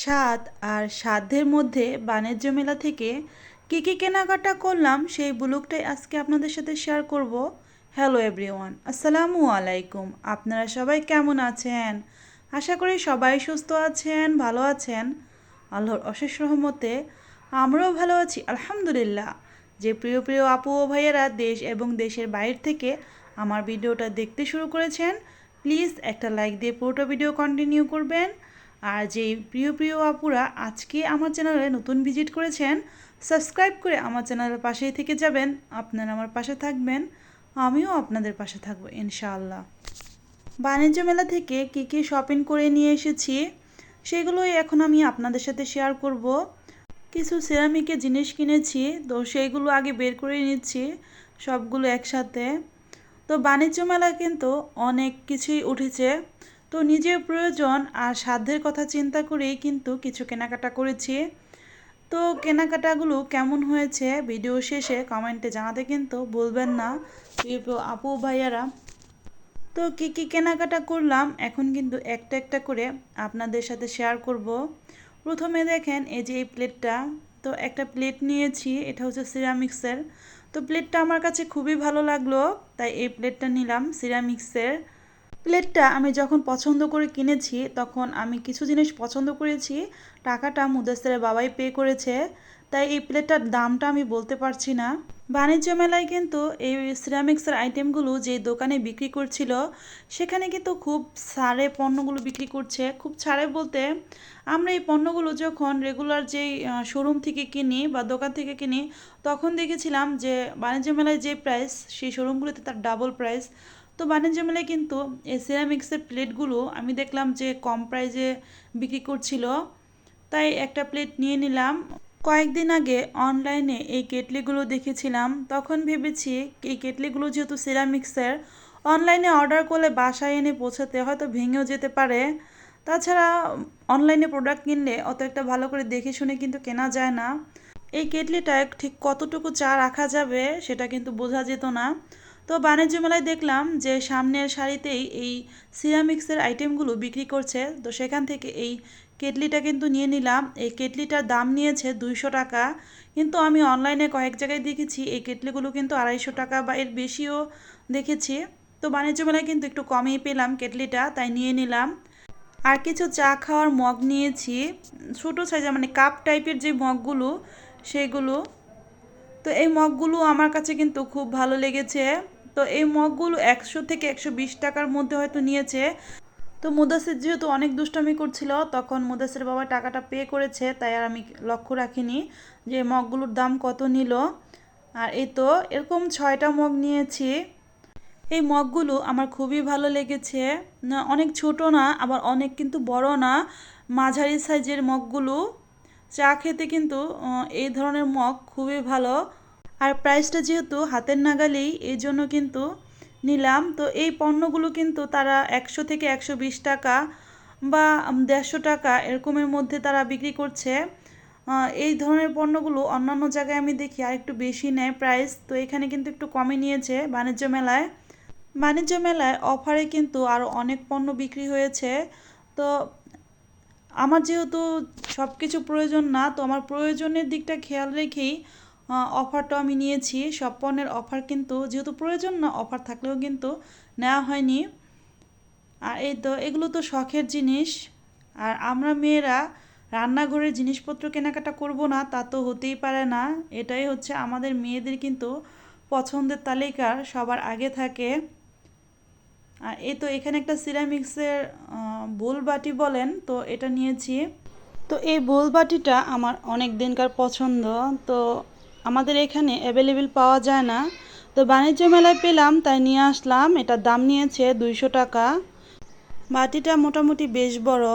স্বাদ আর সাধ্যের মধ্যে বাণিজ্য মেলা থেকে কী কী কেনাকাটা করলাম, সেই ব্লগটাই আজকে আপনাদের সাথে শেয়ার করব। হ্যালো এভরিওয়ান আসসালামু আলাইকুম। আপনারা সবাই কেমন আছেন? আশা করি সবাই সুস্থ আছেন, ভালো আছেন। আল্লাহর অশেষ রহমতে আমরাও ভালো আছি, আলহামদুলিল্লাহ। যে প্রিয় প্রিয় আপু ও ভাইয়েরা দেশ এবং দেশের বাইরে থেকে আমার ভিডিওটা দেখতে শুরু করেছেন প্লিজ একটা লাইক দিয়ে পুরোটা ভিডিও কন্টিনিউ করবেন। আর যে প্রিয় প্রিয় আপুরা আজকে আমার চ্যানেলে নতুন ভিজিট করেছেন, সাবস্ক্রাইব করে আমার চ্যানেলের পাশেই থেকে যাবেন, আপনারা আমার পাশে থাকবেন, আমিও আপনাদের পাশে থাকব, ইনশাআল্লাহ। বাণিজ্য মেলা থেকে কী কী শপিং করে নিয়ে এসেছি, সেগুলোই এখন আমি আপনাদের সাথে শেয়ার করব। কিছু সিরামিকের জিনিস কিনেছি, তো সেইগুলো আগে বের করে নিচ্ছি, সবগুলো একসাথে। তো বাণিজ্য মেলা কিন্তু অনেক কিছুই উঠেছে। তো নিজের প্রয়োজন আর সাধ্যের কথা চিন্তা করেই কিন্তু কিছু কেনাকাটা করেছি। তো কেনাকাটাগুলো কেমন হয়েছে ভিডিও শেষে কমেন্টে জানাতে কিন্তু বলবেন না। আপু, ভাইয়ারা, তো কী কী কেনাকাটা করলাম এখন কিন্তু একটা একটা করে আপনাদের সাথে শেয়ার করব। প্রথমে দেখেন এই যে এই প্লেটটা তো একটা প্লেট নিয়েছি, এটা হচ্ছে সিরামিক্সের তো প্লেটটা আমার কাছে খুবই ভালো লাগল, তাই এই প্লেটটা নিলাম সিরামিক্সের প্লেটটা আমি যখন পছন্দ করে কিনেছি, তখন আমি কিছু জিনিস পছন্দ করেছি। টাকাটা মুদাস্তের বাবাই পে করেছে। তাই এই প্লেটটার দামটা আমি বলতে পারছি না। বাণিজ্য মেলায় কিন্তু এই সিরামিক্সের আইটেমগুলো যে দোকানে বিক্রি করছিল, সেখানে কিন্তু খুব ছাড়ে পণ্যগুলো বিক্রি করছে। খুব ছাড়ে বলতে, আমরা এই পণ্যগুলো যখন রেগুলার যেই শোরুম থেকে কিনি বা দোকান থেকে কিনি, তখন দেখেছিলাম যে বাণিজ্য মেলায় যে প্রাইস, সেই শোরুমগুলোতে তার ডাবল প্রাইস তো বাণিজ্য মেলায় কিন্তু এই সিরামিক্সের প্লেটগুলো আমি দেখলাম যে কম প্রাইজে বিক্রি করছিল। তাই একটা প্লেট নিয়ে নিলাম। কয়েকদিন আগে অনলাইনে এই কেটলিগুলো দেখেছিলাম। তখন ভেবেছি এই কেটলিগুলো যেহেতু সিরামিক্সের অনলাইনে অর্ডার করলে বাসায় এনে পৌঁছাতে হয়তো ভেঙেও যেতে পারে। তাছাড়া অনলাইনে প্রোডাক্ট কিনলে অত একটা ভালো করে দেখে শুনে কিন্তু কেনা যায় না। এই কেটলিটায় ঠিক কতটুকু চা রাখা যাবে সেটা কিন্তু বোঝা যেত না। তো বাণিজ্য মেলায় দেখলাম যে সামনের সারিতেই এই সিরামিক্সের আইটেমগুলো বিক্রি করছে। তো সেখান থেকে এই কেটলিটা কিন্তু নিয়ে নিলাম। এই কেটলিটার দাম নিয়েছে দুইশো টাকা। কিন্তু আমি অনলাইনে কয়েক জায়গায় দেখেছি, এই কেটলিগুলো কিন্তু আড়াইশো টাকা বা এর বেশিও দেখেছি। তো বাণিজ্য মেলায় কিন্তু একটু কমেই পেলাম কেটলিটা, তাই নিয়ে নিলাম। আর কিছু চা খাওয়ার মগ নিয়েছি, ছোটো সাইজের মানে কাপ টাইপের যে মগগুলো, সেগুলো। তো এই মগগুলো আমার কাছে কিন্তু খুব ভালো লেগেছে। তো এই মগগুলো একশো থেকে একশো বিশ টাকার মধ্যে হয়তো নিয়েছে। তো মুদাসের যেহেতু অনেক দুষ্টামি করছিল, তখন মুদাসের বাবা টাকাটা পে করেছে, তাই আর আমি লক্ষ্য রাখিনি যে মগগুলোর দাম কত নিল। আর এই তো এরকম ছয়টা মগ নিয়েছি। এই মগগুলো আমার খুবই ভালো লেগেছে। না, অনেক ছোট না, আবার অনেক কিন্তু বড় না, মাঝারি সাইজের মগগুলো। চা খেতে কিন্তু এই ধরনের মগ খুবই ভালো। আর প্রাইসটা যেহেতু হাতের নাগালেই এই জন্য কিন্তু নিলাম। তো এই পণ্যগুলো কিন্তু তারা একশো থেকে একশো বিশ টাকা বা দেড়শো টাকা এরকমের মধ্যে তারা বিক্রি করছে। এই ধরনের পণ্যগুলো অন্যান্য জায়গায় আমি দেখি আর একটু বেশি নেয় প্রাইস। তো এখানে কিন্তু একটু কমে নিয়েছে বাণিজ্য মেলায়। বাণিজ্য মেলায় অফারে কিন্তু আরও অনেক পণ্য বিক্রি হয়েছে। তো আমার যেহেতু সব কিছু প্রয়োজন না, তো আমার প্রয়োজনের দিকটা খেয়াল রেখেই অফারটা আমি নিয়েছি। সব পণ্যের অফার কিন্তু, যেহেতু প্রয়োজন না অফার থাকলেও কিন্তু নেওয়া হয়নি। আর এই তো, এগুলো তো শখের জিনিস। আর আমরা মেয়েরা রান্নাঘরের জিনিসপত্র কেনাকাটা করব না, তা তো হতেই পারে না। এটাই হচ্ছে আমাদের মেয়েদের কিন্তু পছন্দের তালিকার সবার আগে থাকে। আর এই তো, এখানে একটা সিরামিক্সের বোল বাটি বলেন, তো এটা নিয়েছি। তো এই বোল বাটিটা আমার অনেক দিনকার পছন্দ, তো আমাদের এখানে অ্যাভেলেবেল পাওয়া যায় না। তো বাণিজ্য মেলায় পেলাম, তাই নিয়ে আসলাম। এটার দাম নিয়েছে দুইশো টাকা। বাটিটা মোটামুটি বেশ বড়।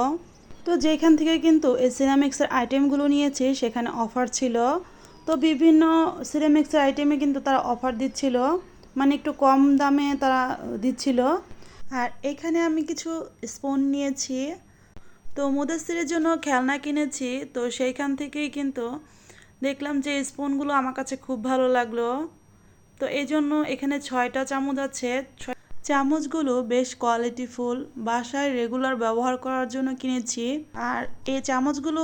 তো যেখান থেকে কিন্তু এই সিরামিক্সের আইটেমগুলো নিয়েছি, সেখানে অফার ছিল। তো বিভিন্ন সিরামিক্সের আইটেমে কিন্তু তারা অফার দিচ্ছিল। মানে একটু কম দামে তারা দিচ্ছিল। আর এখানে আমি কিছু স্পুন নিয়েছি। তো মুদাসিরের জন্য খেলনা কিনেছি। তো সেইখান থেকেই কিন্তু দেখলাম যে স্পুনগুলো আমার কাছে খুব ভালো লাগল। তো এই জন্য এখানে ছয়টা চামচ আছে। চামচগুলো বেশ কোয়ালিটি ফুল। বাসায় রেগুলার ব্যবহার করার জন্য কিনেছি। আর এই চামচগুলো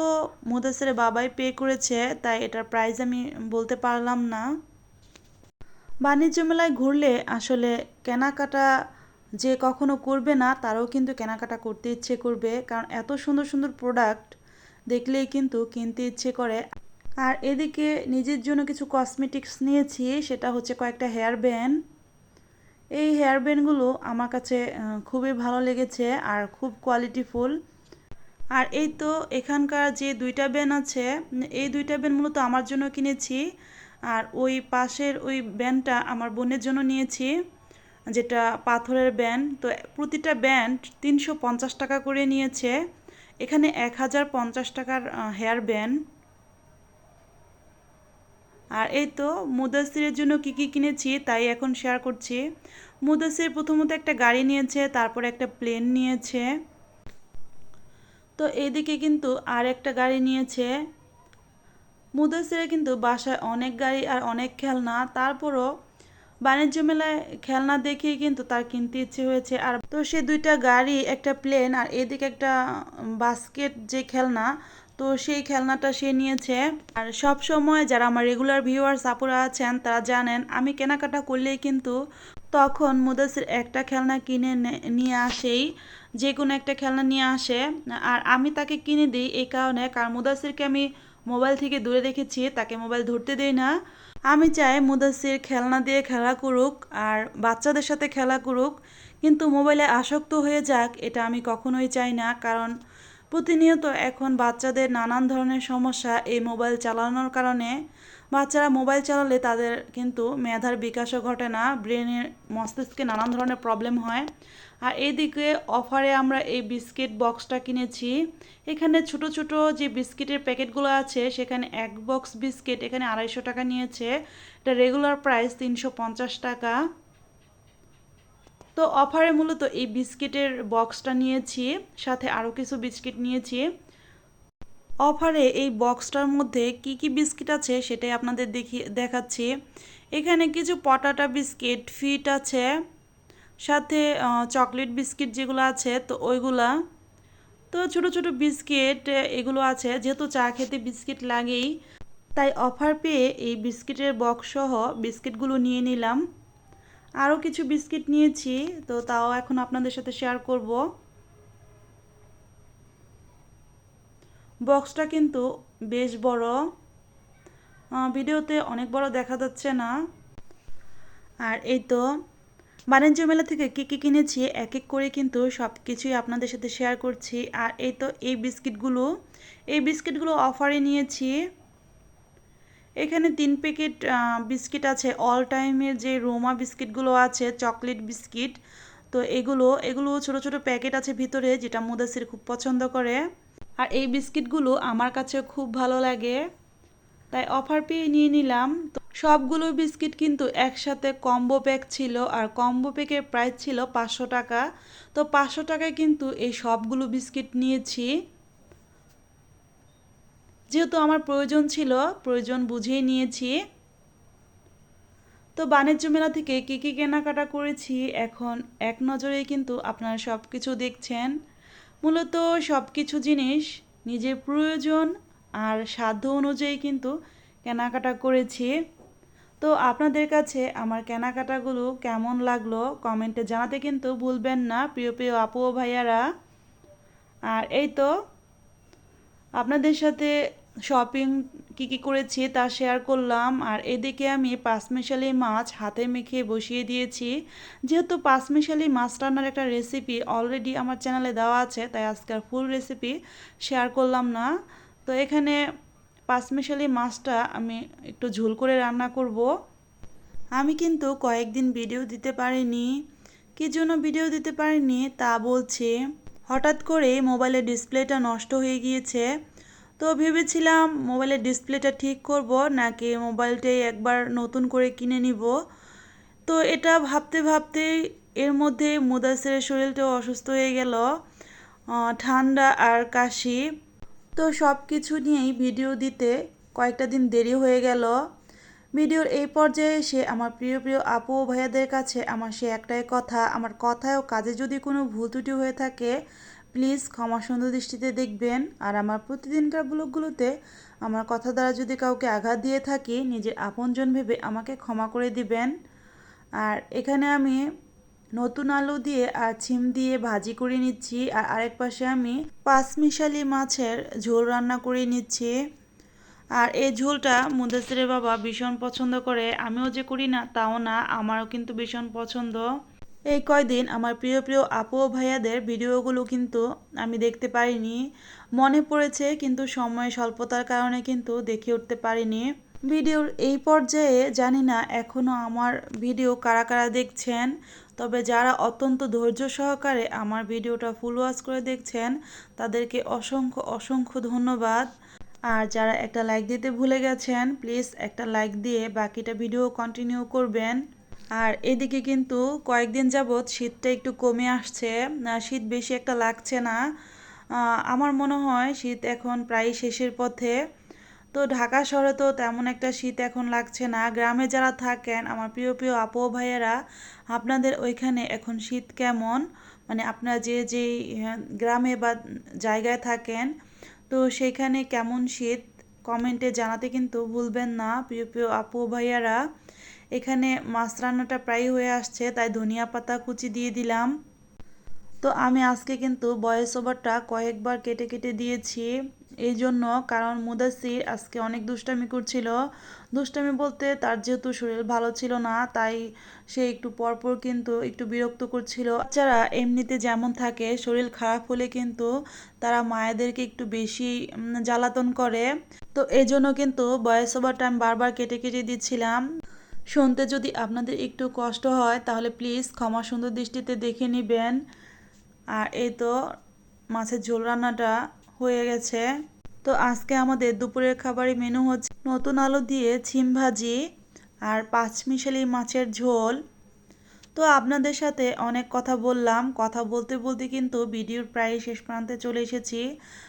মুদাসের বাবাই পে করেছে, তাই এটার প্রাইস আমি বলতে পারলাম না। বাণিজ্য মেলায় ঘুরলে আসলে কেনাকাটা যে কখনো করবে না, তারাও কিন্তু কেনাকাটা করতে ইচ্ছে করবে। কারণ এত সুন্দর সুন্দর প্রোডাক্ট দেখলেই কিন্তু কিনতে ইচ্ছে করে। আর এদিকে নিজের জন্য কিছু কসমেটিক্স নিয়েছি, সেটা হচ্ছে কয়েকটা হেয়ার ব্যান্ড এই হেয়ার ব্যান্ডগুলো আমার কাছে খুবই ভালো লেগেছে আর খুব কোয়ালিটিফুল আর এই তো এখানকার যে দুইটা ব্যান্ড আছে, এই দুইটা ব্যান্ড মূলত আমার জন্য কিনেছি। আর ওই পাশের ওই ব্যান্ডটা আমার বোনের জন্য নিয়েছি, যেটা পাথরের ব্যান্ড তো প্রতিটা ব্যান্ড তিনশো পঞ্চাশ টাকা করে নিয়েছে। এখানে এক হাজার পঞ্চাশ টাকার হেয়ার ব্যান্ড আর এই তো মুদাসিরের জন্য কি কি কিনেছি তাই এখন শেয়ার করছি। মুদাসির প্রথমত একটা গাড়ি নিয়েছে, তারপর একটা প্লেন নিয়েছে। তো এইদিকে কিন্তু আর একটা গাড়ি নিয়েছে। মুদাসিরে কিন্তু বাসায় অনেক গাড়ি আর অনেক খেলনা, তারপরও বাণিজ্য মেলায় খেলনা দেখেই কিন্তু তার কিনতে ইচ্ছে হয়েছে। আর তো সে দুইটা গাড়ি, একটা প্লেন আর এদিকে একটা বাস্কেট যে খেলনা তো সেই খেলনাটা সে নিয়েছে। আর সব সময় যারা আমার রেগুলার ভিউয়ার্স আপুরা আছেন, তারা জানেন, আমি কেনাকাটা করলেই কিন্তু তখন মুদাসির একটা খেলনা কিনে নিয়ে আসেই যে কোনো একটা খেলনা নিয়ে আসে। আর আমি তাকে কিনে দিই এই কারণে, কারণ মুদাসিরকে আমি মোবাইল থেকে দূরে রেখেছি, তাকে মোবাইল ধরতে দেই না। আমি চাই মুদাসির খেলনা দিয়ে খেলা করুক আর বাচ্চাদের সাথে খেলা করুক, কিন্তু মোবাইলে আসক্ত হয়ে যাক, এটা আমি কখনোই চাই না, কারণ প্রতিনিয়ত এখন বাচ্চাদের নানান ধরনের সমস্যা এই মোবাইল চালানোর কারণে বাচ্চারা মোবাইল চালালে তাদের কিন্তু মেধার বিকাশও ঘটে না, ব্রেনের মস্তিষ্কে নানান ধরনের প্রবলেম হয়। আর এইদিকে অফারে আমরা এই বিস্কিট বক্সটা কিনেছি। এখানে ছোট ছোট যে বিস্কিটের প্যাকেটগুলো আছে, সেখানে এক বক্স বিস্কিট এখানে আড়াইশো টাকা নিয়েছে। এটা রেগুলার প্রাইস তিনশো পঞ্চাশ টাকা। তো অফারে মূলত এই বিস্কিটের বক্সটা নিয়েছি, সাথে আরও কিছু বিস্কিট নিয়েছি। অফারে এই বক্সটার মধ্যে কি কি বিস্কিট আছে সেটাই আপনাদের দেখি, দেখাচ্ছি। এখানে কিছু পটাটা বিস্কিট, ফিট আছে, সাথে চকলেট বিস্কিট যেগুলো আছে, তো ওইগুলা। তো ছোট ছোট বিস্কিট, এগুলো আছে, যেহেতু চা খেতে বিস্কিট লাগেই, তাই অফার পেয়ে এই বিস্কিটের বক্স সহ বিস্কিটগুলো নিয়ে নিলাম। আরও কিছু বিস্কিট নিয়েছি, তো তাও এখন আপনাদের সাথে শেয়ার করব। বক্সটা কিন্তু বেশ বড়। ভিডিওতে অনেক বড় দেখা যাচ্ছে না। আর এই তো, বাণিজ্য মেলা থেকে কী কী কিনেছি, এক এক করে কিন্তু সব কিছুই আপনাদের সাথে শেয়ার করছি। আর এই তো, এই বিস্কিটগুলো এই বিস্কিটগুলো অফারে নিয়েছি। এখানে তিন প্যাকেট বিস্কিট আছে। অল টাইমের যে রোমা বিস্কিটগুলো আছে, চকলেট বিস্কিট, তো এগুলো এগুলো ছোট ছোট প্যাকেট আছে ভিতরে, যেটা মুদাসির খুব পছন্দ করে। আর এই বিস্কিটগুলো আমার কাছে খুব ভালো লাগে। তাই অফার পেয়ে নিয়ে নিলাম। তো সবগুলো বিস্কিট কিন্তু একসাথে কম্বো প্যাক ছিল, আর কম্বো প্যাকের প্রাইস ছিল পাঁচশো টাকা। তো পাঁচশো টাকায় কিন্তু এই সবগুলো বিস্কিট নিয়েছি। যেহেতু আমার প্রয়োজন ছিল, প্রয়োজন বুঝেই নিয়েছি। তো বাণিজ্য মেলা থেকে কী কী কেনাকাটা করেছি, এখন এক নজরেই কিন্তু আপনারা সব কিছু দেখছেন। মূলত সব কিছু জিনিস নিজের প্রয়োজন আর সাধ্য অনুযায়ী কিন্তু কেনাকাটা করেছি। তো আপনাদের কাছে আমার কেনাকাটাগুলো কেমন লাগল কমেন্টে জানাতে কিন্তু ভুলবেন না, প্রিয় প্রিয় আপু ভাইয়ারা। আর এই তো, আপনাদের সাথে শপিং কি কি করেছি তা শেয়ার করলাম। আর এদিকে আমি পাঁচমিশালি মাছ হাতে মেখে বসিয়ে দিয়েছি। যেহেতু পাঁচমিশালি মাছ রান্নার একটা রেসিপি অলরেডি আমার চ্যানেলে দেওয়া আছে, তাই আজকের ফুল রেসিপি শেয়ার করলাম না। তো এখানে পাঁচমিশালি মাছটা আমি একটু ঝোল করে রান্না করব। আমি কিন্তু কয়েকদিন ভিডিও দিতে পারিনি। কি জন্য ভিডিও দিতে পারিনি তা বলছি, হঠাৎ করে মোবাইলের ডিসপ্লেটা নষ্ট হয়ে গিয়েছে। তো ভেবেছিলাম মোবাইলের ডিসপ্লেটা ঠিক করব, নাকি মোবাইলটাই একবার নতুন করে কিনে নিব। তো এটা ভাবতে ভাবতে এর মধ্যে মুদাসের শরীরটাও অসুস্থ হয়ে গেল ঠান্ডা আর কাশি। তো সব কিছু নিয়েই ভিডিও দিতে কয়েকটা দিন দেরি হয়ে গেল। ভিডিওর এই পর্যায়ে এসে আমার প্রিয় প্রিয় আপু ও ভাইয়াদের কাছে আমার সে একটাই কথা, আমার কথায় ও কাজে যদি কোনো ভুল ত্রুটি হয়ে থাকে প্লিজ ক্ষমা সুন্দর দৃষ্টিতে দেখবেন। আর আমার প্রতিদিনকার ব্লগগুলোতে আমার কথা দ্বারা যদি কাউকে আঘাত দিয়ে থাকি, নিজের আপনজন ভেবে আমাকে ক্ষমা করে দিবেন। আর এখানে আমি নতুন আলু দিয়ে আর ছিম দিয়ে ভাজি করে নিচ্ছি। আর আরেক পাশে আমি পাঁচমিশালি মাছের ঝোল রান্না করে নিচ্ছি। আর এই ঝোলটা মুদাসিরের বাবা ভীষণ পছন্দ করে। আমিও যে করি না, তাও না, আমারও কিন্তু ভীষণ পছন্দ। এই কয়দিন আমার প্রিয় প্রিয় আপু ও ভাইয়াদের ভিডিওগুলো কিন্তু আমি দেখতে পারিনি। মনে পড়েছে কিন্তু সময় স্বল্পতার কারণে কিন্তু দেখে উঠতে পারিনি। ভিডিওর এই পর্যায়ে জানি না এখনও আমার ভিডিও কারা কারা দেখছেন। তবে যারা অত্যন্ত ধৈর্য সহকারে আমার ভিডিওটা ফুল ওয়াচ করে দেখছেন, তাদেরকে অসংখ্য অসংখ্য ধন্যবাদ। আর যারা একটা লাইক দিতে ভুলে গেছেন, প্লিজ একটা লাইক দিয়ে বাকিটা ভিডিও কন্টিনিউ করবেন। আর এদিকে কিন্তু কয়েকদিন যাবৎ শীতটা একটু কমে আসছে। শীত বেশি একটা লাগছে না। আমার মনে হয় শীত এখন প্রায় শেষের পথে। তো ঢাকা শহরে তো তেমন একটা শীত এখন লাগছে না। গ্রামে যারা থাকেন, আমার প্রিয় প্রিয় আপু ভাইয়েরা, আপনাদের ওইখানে এখন শীত কেমন? মানে আপনারা যে যে গ্রামে বা জায়গায় থাকেন, তো সেখানে কেমন শীত? কমেন্টে জানাতে কিন্তু ভুলবেন না, প্রিয় প্রিয় আপু ভাইয়ারা। এখানে মাছ রান্নাটা প্রায় হয়ে আসছে, তাই ধনিয়া পাতা কুচি দিয়ে দিলাম। তো আমি আজকে কিন্তু ভয়েস ওভারটা কয়েকবার কেটে কেটে দিয়েছি, এই জন্য কারণ মুদাসির আজকে অনেক দুষ্টামি করছিল। দুষ্টামি বলতে তার যেহেতু শরীর ভালো ছিল না, তাই সে একটু পরপর কিন্তু একটু বিরক্ত করছিল। বাচ্চারা এমনিতে যেমন থাকে, শরীর খারাপ হলে কিন্তু তারা মায়েদেরকে একটু বেশি জ্বালাতন করে। তো এই জন্য কিন্তু ভয়েস ওভারটা আমি বারবার কেটে কেটে দিচ্ছিলাম। শুনতে যদি আপনাদের একটু কষ্ট হয়, তাহলে প্লিজ ক্ষমা সুন্দর দৃষ্টিতে দেখে নেবেন। আর এই তো মাছের ঝোল রান্নাটা হয়ে গেছে। তো আজকে আমাদের দুপুরের খাবারের মেনু হচ্ছে নতুন আলু দিয়ে ছিম ভাজি আর পাঁচমিশালি মাছের ঝোল। তো আপনাদের সাথে অনেক কথা বললাম। কথা বলতে বলতে কিন্তু ভিডিওর প্রায় শেষ প্রান্তে চলে এসেছি।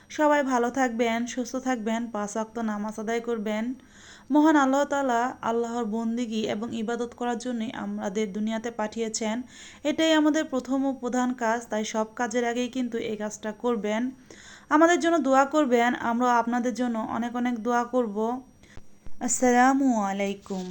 সবাই ভালো থাকবেন, সুস্থ থাকবেন, পাঁচ অক্ত নামাজ আদায় করবেন। মহান আল্লাহ তালা আল্লাহর বন্দিগি এবং ইবাদত করার জন্যই আমাদের দুনিয়াতে পাঠিয়েছেন। এটাই আমাদের প্রথম ও প্রধান কাজ, তাই সব কাজের আগেই কিন্তু এই কাজটা করবেন। আমাদের জন্য দোয়া করবেন আমরা আপনাদের জন্য অনেক অনেক দোয়া করব। আসসালামু আলাইকুম।